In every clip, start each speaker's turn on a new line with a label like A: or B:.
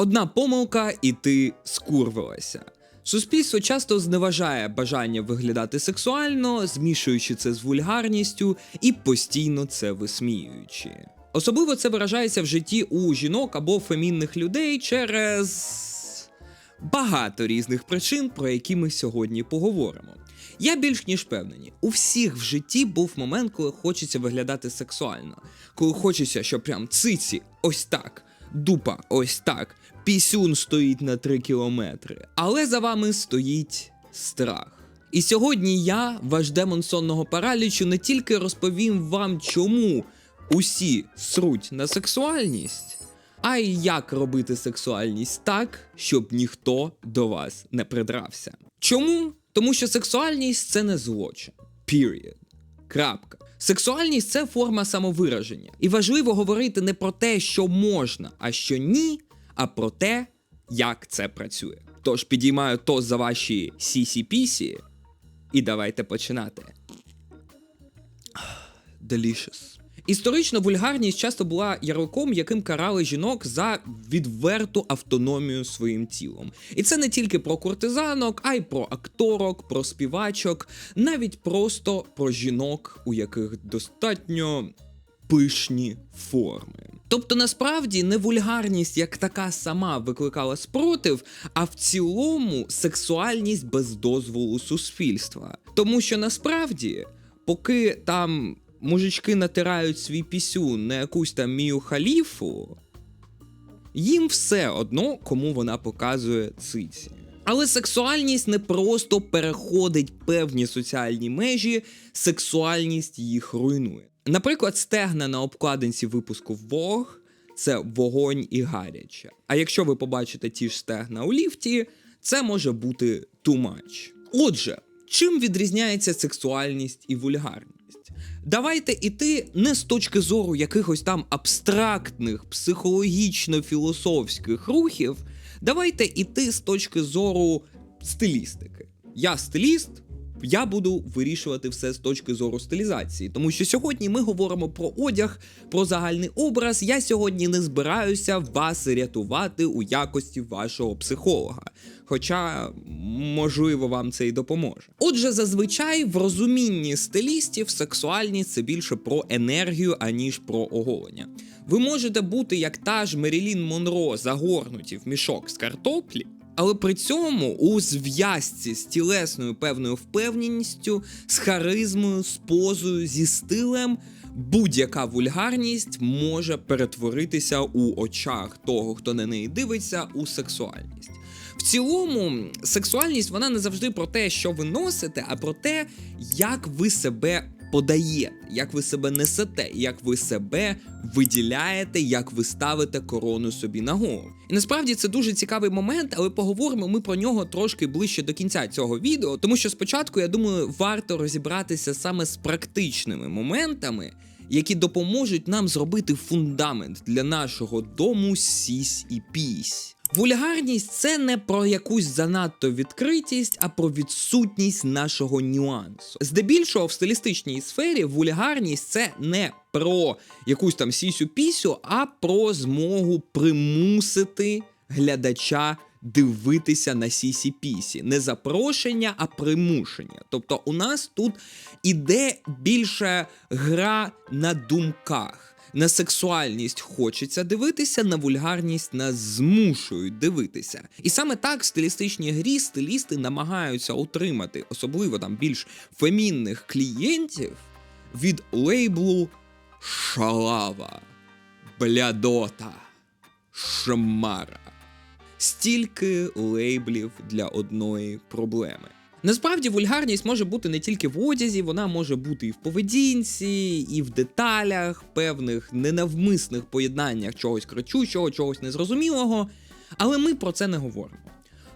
A: Одна помилка, і ти скурвилася. Суспільство часто зневажає бажання виглядати сексуально, змішуючи це з вульгарністю і постійно це висміюючи. Особливо це виражається в житті у жінок або фемінних людей через багато різних причин, про які ми сьогодні поговоримо. Я більш ніж впевнений, у всіх в житті був момент, коли хочеться виглядати сексуально, коли хочеться, щоб прям циці ось так, дупа ось так, пісюн стоїть на 3 кілометри, але за вами стоїть страх. І сьогодні я, ваш демон сонного паралічу, не тільки розповім вам, чому усі сруть на сексуальність, а й як робити сексуальність так, щоб ніхто до вас не придрався. Чому? Тому що сексуальність це не злочин. Period. Крапка. Сексуальність це форма самовираження. І важливо говорити не про те, що можна, а що ні, а про те, як це працює. Тож підіймаю тост за ваші сісі-пісі, і давайте починати. Delicious. Історично вульгарність часто була ярликом, яким карали жінок за відверту автономію своїм тілом. І це не тільки про куртизанок, а й про акторок, про співачок, навіть просто про жінок, у яких достатньо пишні форми. Тобто насправді не вульгарність як така сама викликала спротив, а в цілому сексуальність без дозволу суспільства. Тому що насправді, поки там мужички натирають свій пісюн на якусь там мію халіфу, їм все одно, кому вона показує циці. Але сексуальність не просто переходить певні соціальні межі, сексуальність їх руйнує. Наприклад, стегна на обкладинці випуску Vogue – це вогонь і гаряче. А якщо ви побачите ті ж стегна у ліфті, це може бути much. Отже, чим відрізняється сексуальність і вульгарність? Давайте іти не з точки зору якихось там абстрактних, психологічно-філософських рухів. Давайте іти з точки зору стилістики. Я стиліст, я буду вирішувати все з точки зору стилізації. Тому що сьогодні ми говоримо про одяг, про загальний образ. Я сьогодні не збираюся вас рятувати у якості вашого психолога. Хоча, можливо, вам це й допоможе. Отже, зазвичай в розумінні стилістів сексуальність це більше про енергію, аніж про оголення. Ви можете бути як та ж Мерілін Монро загорнуті в мішок з картоплі, але при цьому у зв'язці з тілесною певною впевненістю, з харизмою, з позою, зі стилем. Будь-яка вульгарність може перетворитися у очах того, хто на неї дивиться, у сексуальність. В цілому, сексуальність вона не завжди про те, що ви носите, а про те, як ви себе подаєте, як ви себе несете, як ви себе виділяєте, як ви ставите корону собі на голову. І насправді це дуже цікавий момент, але поговоримо ми про нього трошки ближче до кінця цього відео, тому що спочатку, я думаю, варто розібратися саме з практичними моментами. Які допоможуть нам зробити фундамент для нашого дому сісь і пісь. Вульгарність це не про якусь занадто відкритість, а про відсутність нашого нюансу. Здебільшого в стилістичній сфері вульгарність це не про якусь там сісю-пісю, а про змогу примусити глядача. Дивитися на сісі пісі не запрошення, а примушення. Тобто, у нас тут іде більше гра на думках. На сексуальність хочеться дивитися, на вульгарність нас змушують дивитися. І саме так в стилістичній грі стилісти намагаються отримати, особливо там більш фемінних клієнтів від лейблу Шалава, Блядота, Шмара. Стільки лейблів для одної проблеми. Насправді вульгарність може бути не тільки в одязі, вона може бути і в поведінці, і в деталях, певних ненавмисних поєднаннях чогось кричущого, чогось незрозумілого. Але ми про це не говоримо.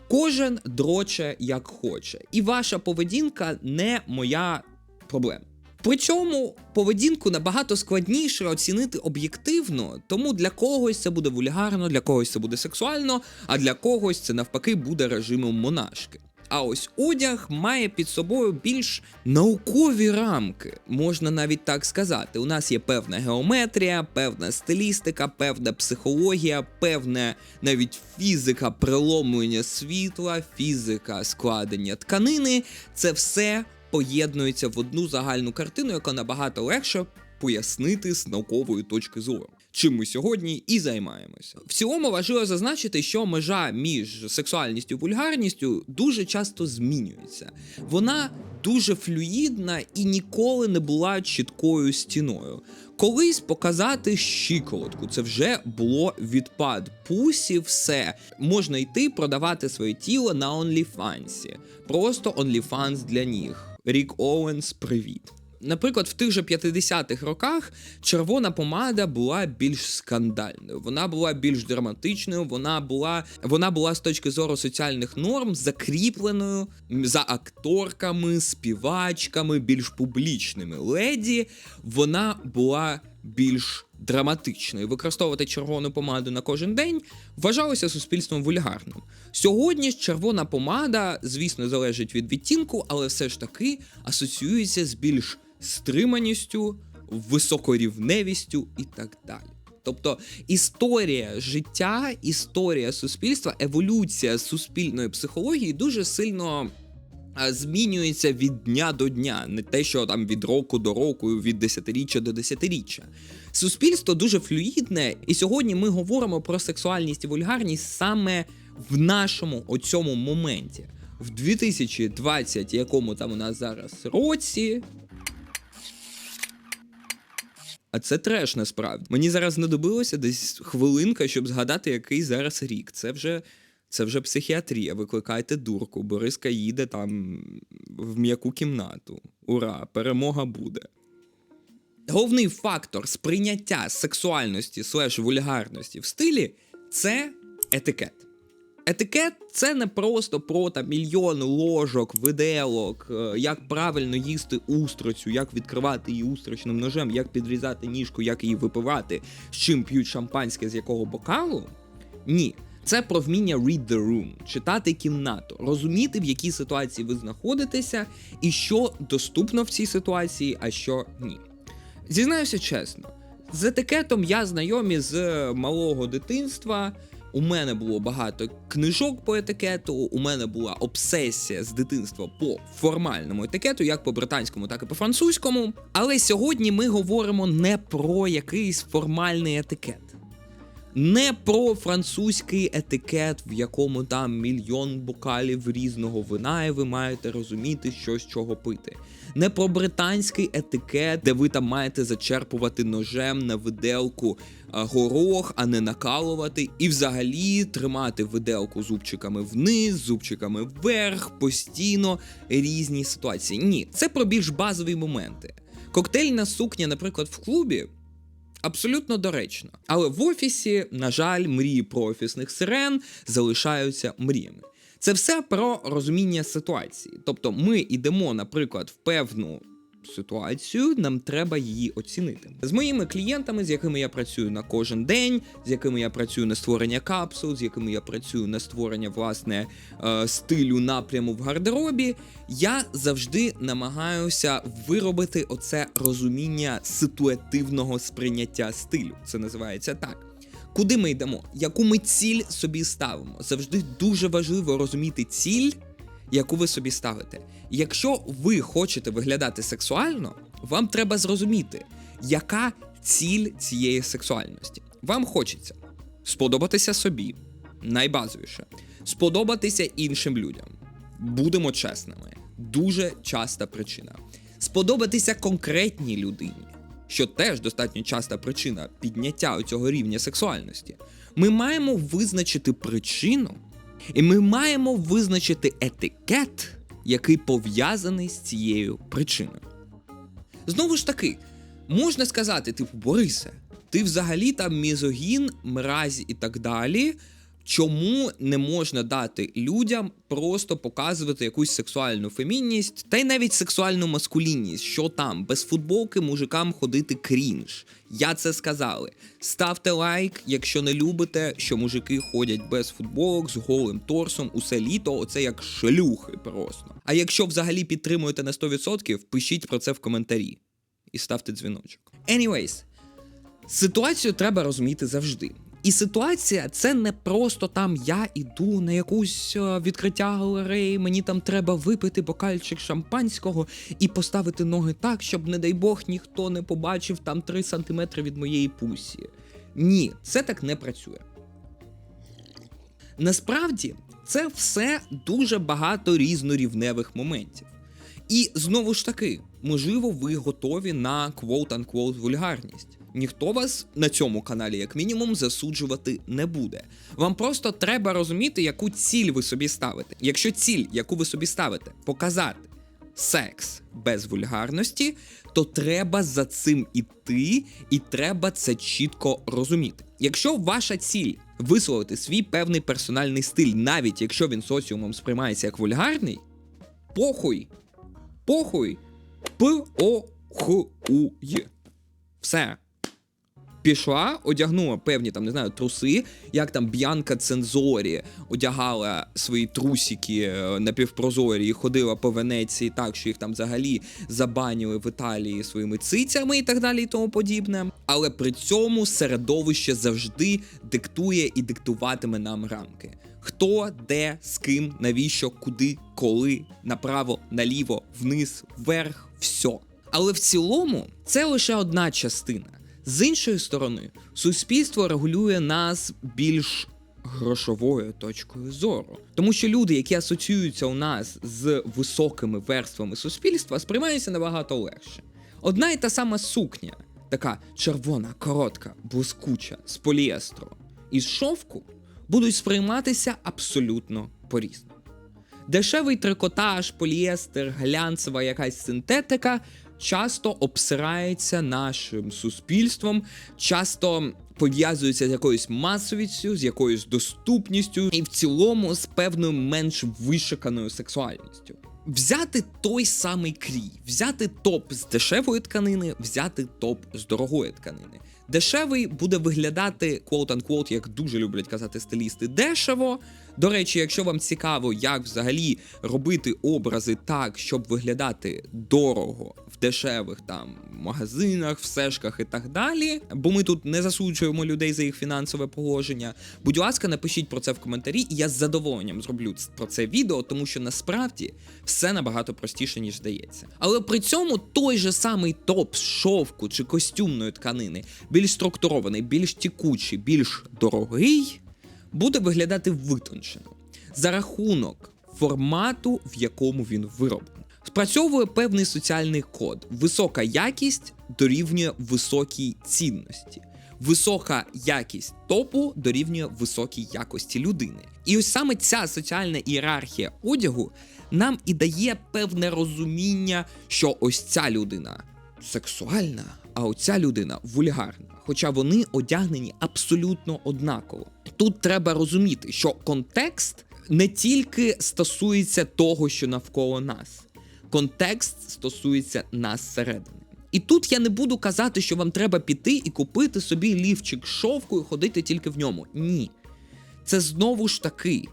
A: Кожен дроче як хоче, і ваша поведінка не моя проблема. При цьому поведінку набагато складніше оцінити об'єктивно, тому для когось це буде вульгарно, для когось це буде сексуально, а для когось це навпаки буде режимом монашки. А ось одяг має під собою більш наукові рамки, можна навіть так сказати. У нас є певна геометрія, певна стилістика, певна психологія, певна навіть фізика преломлення світла, фізика складення тканини. Це все поєднується в одну загальну картину, яка набагато легше пояснити з наукової точки зору. Чим ми сьогодні і займаємося. В цілому важливо зазначити, що межа між сексуальністю і вульгарністю дуже часто змінюється. Вона дуже флюїдна і ніколи не була чіткою стіною. Колись показати щиколотку, це вже було відпад. Пусі, все можна йти продавати своє тіло на OnlyFans. Просто OnlyFans для ніг. Рік Оуенс, привіт. Наприклад, в тих же 50-х роках червона помада була більш скандальною, вона була більш драматичною, вона була вона була з точки зору соціальних норм закріпленою за акторками, співачками, більш публічними леді. Вона була більш драматичною. Використовувати червону помаду на кожен день вважалося суспільством вульгарним. Сьогодні червона помада, звісно, залежить від відтінку, але все ж таки асоціюється з більш стриманістю, високорівневістю і так далі. Тобто історія життя, історія суспільства, еволюція суспільної психології дуже сильно змінюється від дня до дня, не те, що там від року до року, від десятиріччя до десятиріччя. Суспільство дуже флюїдне, і сьогодні ми говоримо про сексуальність і вульгарність саме в нашому оцьому моменті. В 2020 якому там у нас зараз році, а це треш насправді. Мені зараз знадобилося десь хвилинка, щоб згадати, який зараз рік. Це вже це вже психіатрія. Викликайте дурку. Бориска їде там в м'яку кімнату. Ура! Перемога буде. Головний фактор сприйняття сексуальності слеш вульгарності в стилі це етикет. Етикет це не просто про там, мільйон ложок, виделок, е, як правильно їсти устрицю, як відкривати її устричним ножем, як підрізати ніжку, як її випивати, з чим п'ють шампанське, з якого бокалу. Ні. Це про вміння read the room, читати кімнату, розуміти, в якій ситуації ви знаходитеся, і що доступно в цій ситуації, а що ні. Зізнаюся чесно, з етикетом я знайомі з малого дитинства. У мене було багато книжок по етикету. У мене була обсесія з дитинства по формальному етикету, як по британському, так і по французькому. Але сьогодні ми говоримо не про якийсь формальний етикет. Не про французький етикет, в якому там мільйон бокалів різного вина, і ви маєте розуміти, що з чого пити. Не про британський етикет, де ви там маєте зачерпувати ножем на виделку горох, а не накалувати, і взагалі тримати виделку зубчиками вниз, зубчиками вверх, постійно різні ситуації. Ні, це про більш базові моменти. Коктейльна сукня, наприклад, в клубі. Абсолютно доречно. Але в офісі, на жаль, мрії про офісних сирен залишаються мріями. Це все про розуміння ситуації. Тобто ми йдемо, наприклад, в певну ситуацію, нам треба її оцінити. З моїми клієнтами, з якими я працюю на кожен день, з якими я працюю на створення капсул, з якими я працюю на створення власне е, стилю напряму в гардеробі, я завжди намагаюся виробити оце розуміння ситуативного сприйняття стилю. Це називається так. Куди ми йдемо? Яку ми ціль собі ставимо? Завжди дуже важливо розуміти ціль яку ви собі ставите. Якщо ви хочете виглядати сексуально, вам треба зрозуміти, яка ціль цієї сексуальності. Вам хочеться сподобатися собі, найбазовіше, сподобатися іншим людям. Будемо чесними, дуже часта причина. Сподобатися конкретній людині, що теж достатньо часта причина підняття цього рівня сексуальності. Ми маємо визначити причину, і ми маємо визначити етикет, який пов'язаний з цією причиною. Знову ж таки, можна сказати, типу, Борисе, ти взагалі там мізогін, мразь і так далі. Чому не можна дати людям просто показувати якусь сексуальну фемінність, та й навіть сексуальну маскулінність, що там без футболки мужикам ходити крінж. Я це сказали. Ставте лайк, якщо не любите, що мужики ходять без футболок з голим торсом, усе літо, оце як шлюхи просто. А якщо взагалі підтримуєте на 100%, пишіть про це в коментарі і ставте дзвіночок. Anyways, ситуацію треба розуміти завжди. І ситуація це не просто там я іду на якусь е, відкриття галереї, мені там треба випити бокальчик шампанського і поставити ноги так, щоб, не дай Бог, ніхто не побачив там 3 сантиметри від моєї пусі. Ні, це так не працює. Насправді це все дуже багато різнорівневих моментів. І знову ж таки, можливо, ви готові на quote-unquote вульгарність. Ніхто вас на цьому каналі, як мінімум, засуджувати не буде. Вам просто треба розуміти, яку ціль ви собі ставите. Якщо ціль, яку ви собі ставите, показати секс без вульгарності, то треба за цим іти, і треба це чітко розуміти. Якщо ваша ціль висловити свій певний персональний стиль, навіть якщо він соціумом сприймається як вульгарний, похуй, похуй, П-О-Х-У-Й. Все. Пішла, одягнула певні там, не знаю, труси, як там Б'янка Цензорі одягала свої трусики е, напівпрозорі і ходила по Венеції так, що їх там взагалі забанили в Італії своїми цицями і так далі, і тому подібне. Але при цьому середовище завжди диктує і диктуватиме нам рамки. Хто, де, з ким, навіщо, куди, коли, направо, наліво, вниз, вверх, все. Але в цілому це лише одна частина. З іншої сторони, суспільство регулює нас більш грошовою точкою зору, тому що люди, які асоціюються у нас з високими верствами суспільства, сприймаються набагато легше. Одна і та сама сукня, така червона, коротка, блискуча, з поліестру і з шовку, будуть сприйматися абсолютно по-різному. Дешевий трикотаж, поліестер, глянцева якась синтетика часто обсирається нашим суспільством, часто пов'язується з якоюсь масовістю, з якоюсь доступністю і в цілому з певною менш вишиканою сексуальністю. Взяти той самий крій, взяти топ з дешевої тканини, взяти топ з дорогої тканини. Дешевий буде виглядати quote-unquote, як дуже люблять казати стилісти, дешево. До речі, якщо вам цікаво, як взагалі робити образи так, щоб виглядати дорого дешевих там магазинах, в сешках і так далі, бо ми тут не засуджуємо людей за їх фінансове положення. Будь ласка, напишіть про це в коментарі, і я з задоволенням зроблю про це відео, тому що насправді все набагато простіше, ніж здається. Але при цьому той же самий топ з шовку чи костюмної тканини, більш структурований, більш тікучий, більш дорогий буде виглядати витончено за рахунок формату, в якому він вироблений. Спрацьовує певний соціальний код. Висока якість дорівнює високій цінності. Висока якість топу дорівнює високій якості людини. І ось саме ця соціальна ієрархія одягу нам і дає певне розуміння, що ось ця людина сексуальна, а оця людина вульгарна. Хоча вони одягнені абсолютно однаково. Тут треба розуміти, що контекст не тільки стосується того, що навколо нас, контекст стосується нас зсередини. І тут я не буду казати, що вам треба піти і купити собі лівчик шовку і ходити тільки в ньому. Ні. Це знову ж таки.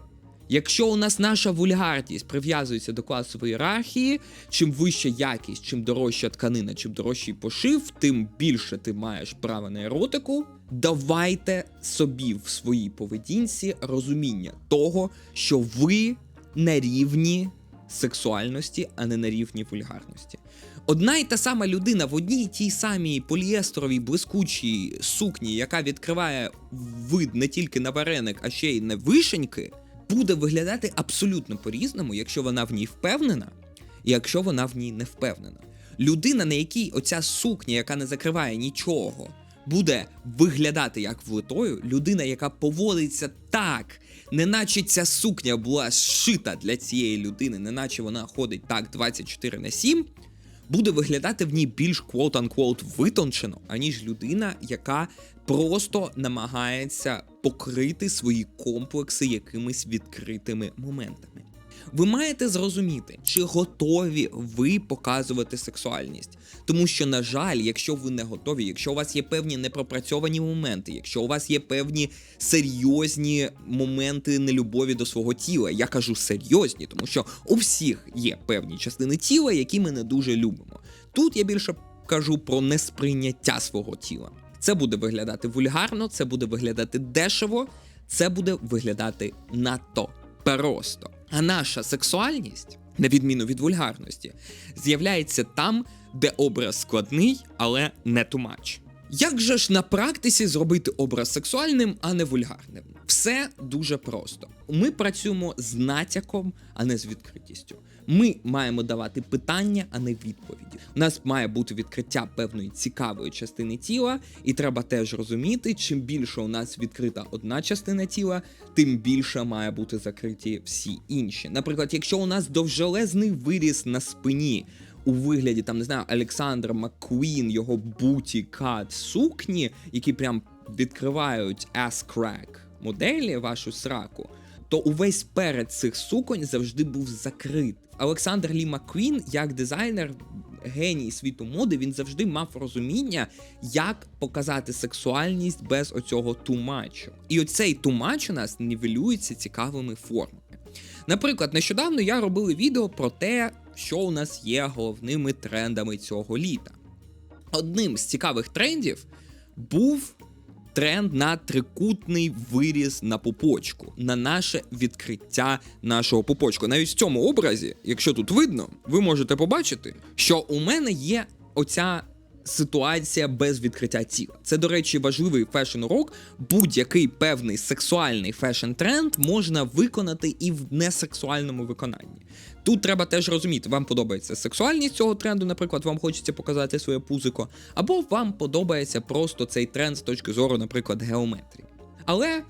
A: Якщо у нас наша вульгарність прив'язується до класової ієрархії, чим вища якість, чим дорожча тканина, чим дорожчий пошив, тим більше ти маєш право на еротику. Давайте собі в своїй поведінці розуміння того, що ви на рівні сексуальності, а не на рівні вульгарності. Одна й та сама людина в одній тій самій поліестровій блискучій сукні, яка відкриває вид не тільки на вареник, а ще й на вишеньки, буде виглядати абсолютно по-різному, якщо вона в ній впевнена, і якщо вона в ній не впевнена. Людина, на якій оця сукня, яка не закриває нічого, буде виглядати як влитою, людина, яка поводиться так, неначе ця сукня була зшита для цієї людини, неначе вона ходить так 24 на 7, буде виглядати в ній більш quote-unquote витончено, аніж людина, яка просто намагається покрити свої комплекси якимись відкритими моментами. Ви маєте зрозуміти, чи готові ви показувати сексуальність. Тому що, на жаль, якщо ви не готові, якщо у вас є певні непропрацьовані моменти, якщо у вас є певні серйозні моменти нелюбові до свого тіла, я кажу серйозні, тому що у всіх є певні частини тіла, які ми не дуже любимо. Тут я більше кажу про несприйняття свого тіла. Це буде виглядати вульгарно, це буде виглядати дешево, це буде виглядати надто просто. А наша сексуальність, на відміну від вульгарності, з'являється там, де образ складний, але не тумач. Як же ж на практиці зробити образ сексуальним, а не вульгарним? Все дуже просто. Ми працюємо з натяком, а не з відкритістю. Ми маємо давати питання, а не відповіді. У нас має бути відкриття певної цікавої частини тіла, і треба теж розуміти, чим більше у нас відкрита одна частина тіла, тим більше має бути закриті всі інші. Наприклад, якщо у нас довжелезний виріс на спині. У вигляді там не знаю Олександра Маккуін, його буті кат сукні, які прям відкривають ass crack моделі вашу сраку, то увесь перед цих суконь завжди був закрит. Олександр Лі Маккуін, як дизайнер, геній світу моди, він завжди мав розуміння, як показати сексуальність без оцього тумачу. І оцей тумач у нас нівелюється цікавими формами. Наприклад, нещодавно я робив відео про те, що у нас є головними трендами цього літа. Одним з цікавих трендів був тренд на трикутний виріз на пупочку, на наше відкриття нашого пупочку. Навіть в цьому образі, якщо тут видно, ви можете побачити, що у мене є оця. Ситуація без відкриття тіла. Це, до речі, важливий фешн-урок. Будь-який певний сексуальний фешн-тренд можна виконати і в несексуальному виконанні. Тут треба теж розуміти, вам подобається сексуальність цього тренду, наприклад, вам хочеться показати своє пузико, або вам подобається просто цей тренд з точки зору, наприклад, геометрії. Але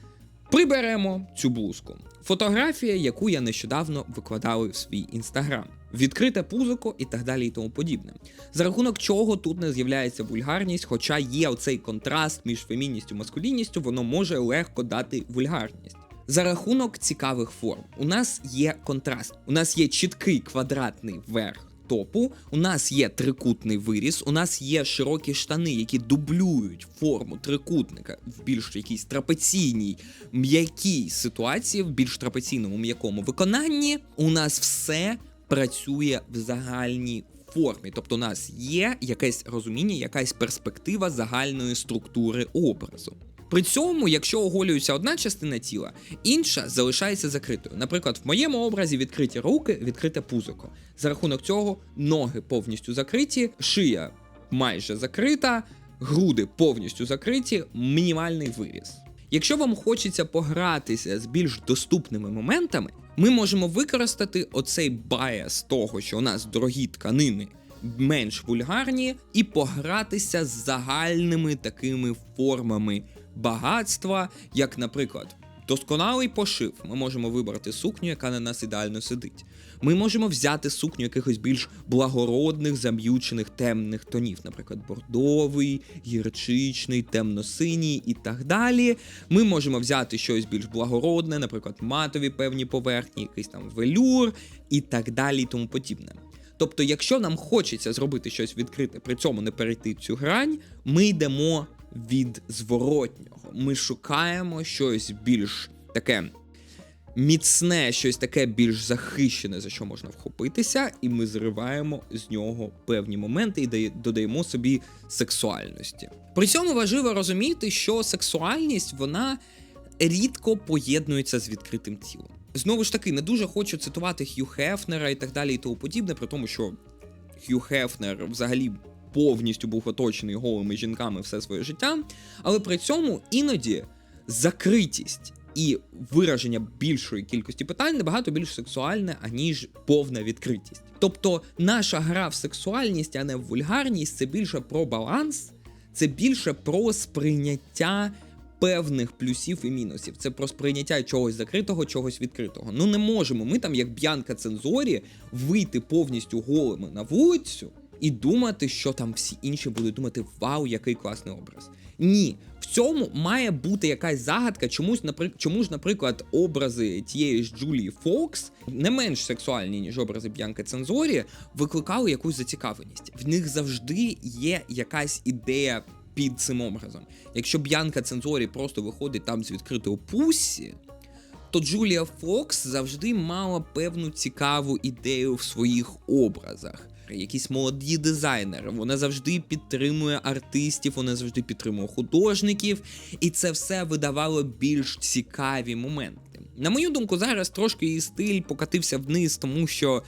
A: приберемо цю блузку. Фотографія, яку я нещодавно викладав в свій інстаграм. Відкрите пузико і так далі, і тому подібне. За рахунок чого тут не з'являється вульгарність, хоча є оцей контраст між фемінністю і маскулінністю, воно може легко дати вульгарність. За рахунок цікавих форм. У нас є контраст. У нас є чіткий квадратний верх топу, у нас є трикутний виріс, у нас є широкі штани, які дублюють форму трикутника в більш якійсь трапеційній м'якій ситуації, в більш трапеційному м'якому виконанні. У нас все працює в загальній формі. Тобто, у нас є якесь розуміння, якась перспектива загальної структури образу. При цьому, якщо оголюється одна частина тіла, інша залишається закритою. Наприклад, в моєму образі відкриті руки, відкрите пузико. За рахунок цього ноги повністю закриті, шия майже закрита, груди повністю закриті, мінімальний виріс. Якщо вам хочеться погратися з більш доступними моментами, ми можемо використати оцей баяс того, що у нас дорогі тканини менш вульгарні, і погратися з загальними такими формами багатства, як, наприклад, досконалий пошив. Ми можемо вибрати сукню, яка на нас ідеально сидить. Ми можемо взяти сукню якихось більш благородних, зам'ючених темних тонів, наприклад, бордовий, гірчичний, темно-синій і так далі. Ми можемо взяти щось більш благородне, наприклад, матові певні поверхні, якийсь там велюр і так далі, і тому подібне. Тобто, якщо нам хочеться зробити щось відкрите, при цьому не перейти цю грань, ми йдемо від зворотнього. Ми шукаємо щось більш таке міцне, щось таке більш захищене, за що можна вхопитися, і ми зриваємо з нього певні моменти і додаємо собі сексуальності. При цьому важливо розуміти, що сексуальність вона рідко поєднується з відкритим тілом. Знову ж таки, не дуже хочу цитувати Хью Хефнера і так далі, і тому подібне, при тому, що Хью Хефнер взагалі повністю був оточений голими жінками все своє життя, але при цьому іноді закритість і вираження більшої кількості питань набагато більш сексуальне, аніж повна відкритість. Тобто наша гра в сексуальність, а не в вульгарність, це більше про баланс, це більше про сприйняття. Певних плюсів і мінусів. Це про сприйняття чогось закритого, чогось відкритого. Ну не можемо ми там, як Б'янка Цензорі, вийти повністю голими на вулицю і думати, що там всі інші будуть думати: Вау, який класний образ. Ні. В цьому має бути якась загадка, чомусь, наприк... чому ж, наприклад, образи тієї ж Джулії Фокс, не менш сексуальні, ніж образи Б'янки Цензорі, викликали якусь зацікавленість. В них завжди є якась ідея під цим образом. Якщо Б'янка Цензорі просто виходить там з відкритого пусі, то Джулія Фокс завжди мала певну цікаву ідею в своїх образах. Якісь молоді дизайнери, вона завжди підтримує артистів, вона завжди підтримує художників, і це все видавало більш цікаві моменти. На мою думку, зараз трошки її стиль покатився вниз, тому що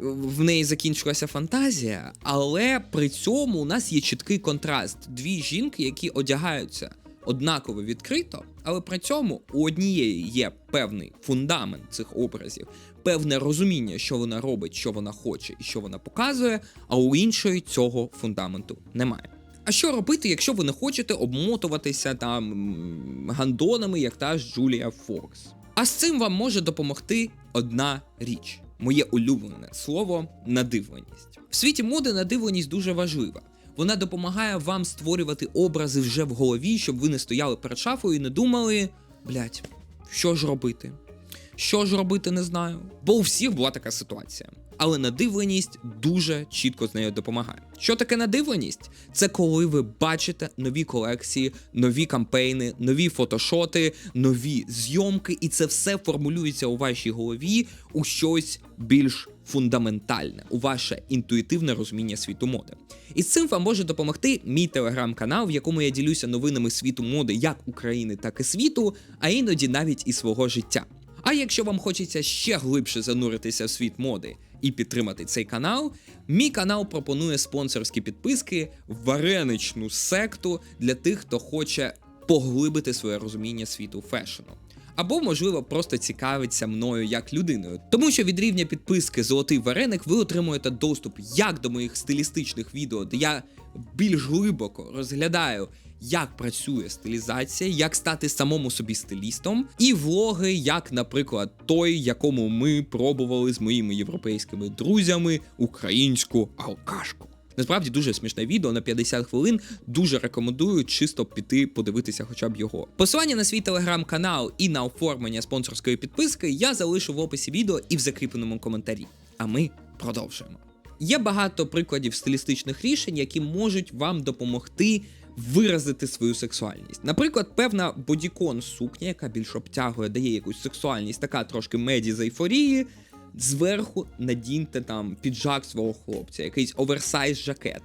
A: в неї закінчилася фантазія, але при цьому у нас є чіткий контраст: дві жінки, які одягаються однаково відкрито, але при цьому у однієї є певний фундамент цих образів, певне розуміння, що вона робить, що вона хоче і що вона показує, а у іншої цього фундаменту немає. А що робити, якщо ви не хочете обмотуватися там гандонами, як та ж Джулія Фокс? А з цим вам може допомогти одна річ. Моє улюблене слово надивленість. В світі моди надивленість дуже важлива. Вона допомагає вам створювати образи вже в голові, щоб ви не стояли перед шафою і не думали, блять, що ж робити? Що ж робити, не знаю. Бо у всіх була така ситуація. Але надивленість дуже чітко з нею допомагає. Що таке надивленість? Це коли ви бачите нові колекції, нові кампейни, нові фотошоти, нові зйомки, і це все формулюється у вашій голові у щось більш фундаментальне, у ваше інтуїтивне розуміння світу моди. І з цим вам може допомогти мій телеграм-канал, в якому я ділюся новинами світу моди як України, так і світу, а іноді навіть і свого життя. А якщо вам хочеться ще глибше зануритися в світ моди і підтримати цей канал, мій канал пропонує спонсорські підписки вареничну секту для тих, хто хоче поглибити своє розуміння світу фешену. Або, можливо, просто цікавиться мною як людиною. Тому що від рівня підписки Золотий Вареник ви отримуєте доступ як до моїх стилістичних відео, де я більш глибоко розглядаю, як працює стилізація, як стати самому собі стилістом, і влоги, як, наприклад, той, якому ми пробували з моїми європейськими друзями українську алкашку. Насправді дуже смішне відео на 50 хвилин. Дуже рекомендую чисто піти подивитися, хоча б його. Посилання на свій телеграм-канал і на оформлення спонсорської підписки я залишу в описі відео і в закріпленому коментарі. А ми продовжуємо. Є багато прикладів стилістичних рішень, які можуть вам допомогти виразити свою сексуальність. Наприклад, певна бодікон сукня, яка більш обтягує, дає якусь сексуальність, така трошки меді з ейфорії. Зверху надіньте там піджак свого хлопця, якийсь оверсайз жакет.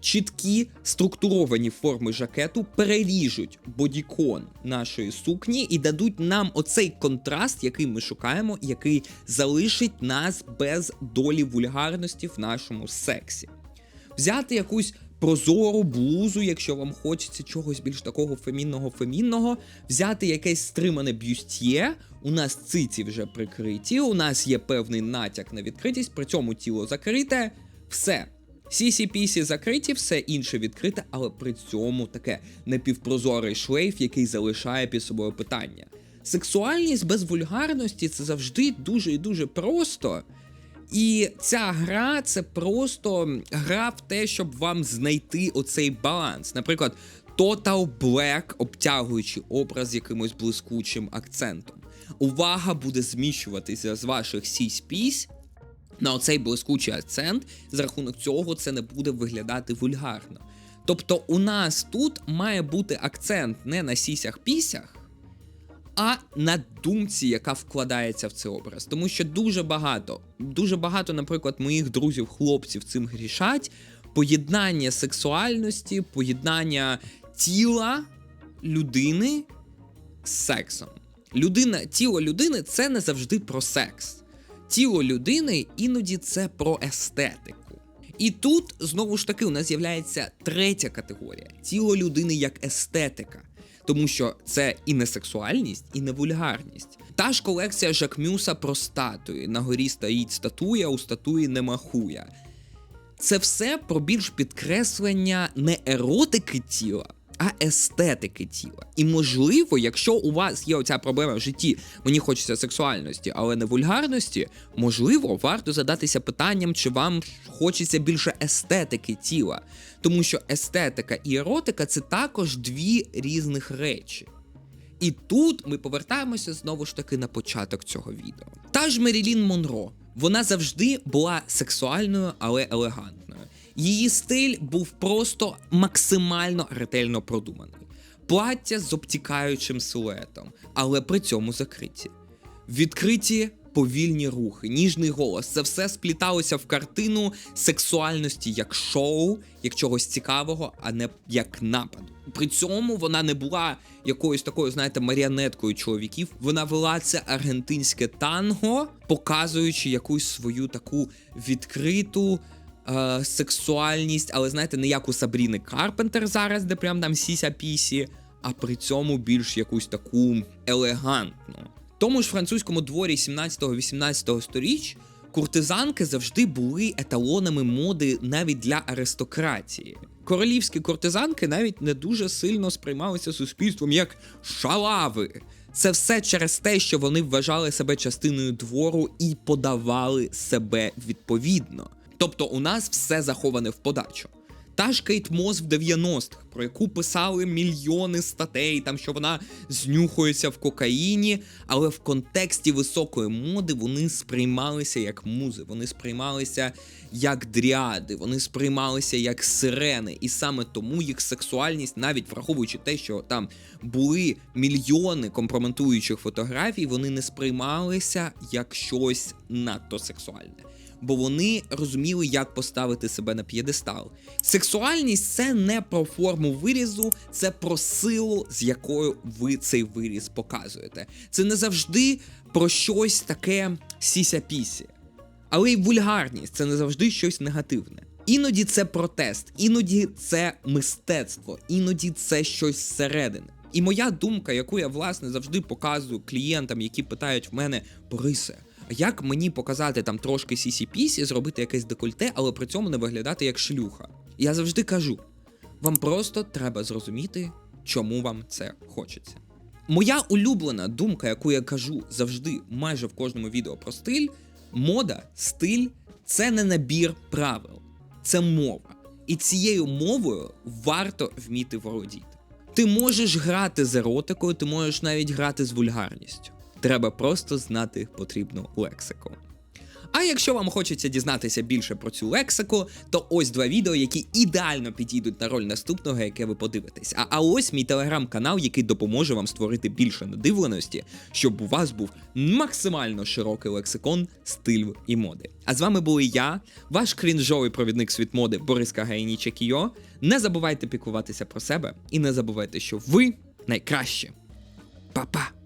A: Чіткі структуровані форми жакету переріжуть бодікон нашої сукні і дадуть нам оцей контраст, який ми шукаємо, який залишить нас без долі вульгарності в нашому сексі. Взяти якусь прозору блузу, якщо вам хочеться чогось більш такого фемінного фемінного, взяти якесь стримане бюстє. У нас циці вже прикриті, у нас є певний натяк на відкритість, при цьому тіло закрите. Все. Сісі-пісі закриті, все інше відкрите, але при цьому таке напівпрозорий шлейф, який залишає під собою питання. Сексуальність без вульгарності це завжди дуже і дуже просто. І ця гра це просто гра в те, щоб вам знайти оцей баланс. Наприклад, Total Black, обтягуючи образ якимось блискучим акцентом. Увага буде зміщуватися з ваших сісь-пісь на оцей блискучий акцент. За рахунок цього це не буде виглядати вульгарно. Тобто, у нас тут має бути акцент не на сісях-пісях, а на думці, яка вкладається в цей образ. Тому що дуже багато, дуже багато, наприклад, моїх друзів-хлопців цим грішать. Поєднання сексуальності, поєднання тіла людини з сексом. Людина, тіло людини це не завжди про секс. Тіло людини іноді це про естетику. І тут знову ж таки у нас з'являється третя категорія тіло людини як естетика тому що це і не сексуальність, і не вульгарність. Та ж колекція Жакмюса про статуї. На горі стоїть статуя, у статуї нема хуя. Це все про більш підкреслення не еротики тіла, а естетики тіла. І можливо, якщо у вас є оця проблема в житті, мені хочеться сексуальності, але не вульгарності, можливо, варто задатися питанням, чи вам хочеться більше естетики тіла. Тому що естетика і еротика це також дві різних речі. І тут ми повертаємося знову ж таки на початок цього відео. Та ж Мерілін Монро, вона завжди була сексуальною, але елегантною. Її стиль був просто максимально ретельно продуманий. Плаття з обтікаючим силуетом, але при цьому закриті. Відкриті повільні рухи, ніжний голос. Це все спліталося в картину сексуальності як шоу, як чогось цікавого, а не як нападу. При цьому вона не була якоюсь такою, знаєте, маріонеткою чоловіків. Вона вела це аргентинське танго, показуючи якусь свою таку відкриту. Е, Сексуальність, але знаєте, не як у Сабріни Карпентер зараз, де прям там сіся пісі, а при цьому більш якусь таку елегантну. Тому ж французькому дворі 17-18 сторіч куртизанки завжди були еталонами моди навіть для аристократії. Королівські куртизанки навіть не дуже сильно сприймалися суспільством як шалави. Це все через те, що вони вважали себе частиною двору і подавали себе відповідно. Тобто у нас все заховане в подачу. Та ж Кейт Мос в 90-х, про яку писали мільйони статей, там що вона знюхується в кокаїні, але в контексті високої моди вони сприймалися як музи, вони сприймалися як дріади, вони сприймалися як сирени, і саме тому їх сексуальність, навіть враховуючи те, що там були мільйони компрометуючих фотографій, вони не сприймалися як щось надто сексуальне бо вони розуміли, як поставити себе на п'єдестал. Сексуальність це не про форму вирізу, це про силу, з якою ви цей виріз показуєте. Це не завжди про щось таке сіся-пісі. Але й вульгарність це не завжди щось негативне. Іноді це протест, іноді це мистецтво, іноді це щось зсередини. І моя думка, яку я власне завжди показую клієнтам, які питають в мене Борисе, як мені показати там трошки сісі-пісі, зробити якесь декольте, але при цьому не виглядати як шлюха? Я завжди кажу: вам просто треба зрозуміти, чому вам це хочеться. Моя улюблена думка, яку я кажу завжди, майже в кожному відео про стиль, мода, стиль це не набір правил, це мова. І цією мовою варто вміти володіти. Ти можеш грати з еротикою, ти можеш навіть грати з вульгарністю. Треба просто знати потрібну лексику. А якщо вам хочеться дізнатися більше про цю лексику, то ось два відео, які ідеально підійдуть на роль наступного, яке ви подивитесь. А, а ось мій телеграм-канал, який допоможе вам створити більше надивленості, щоб у вас був максимально широкий лексикон стилю і моди. А з вами були я, ваш крінжовий провідник світ моди Борис Кагайніча Кіо. Не забувайте піклуватися про себе і не забувайте, що ви найкращі. Па-па!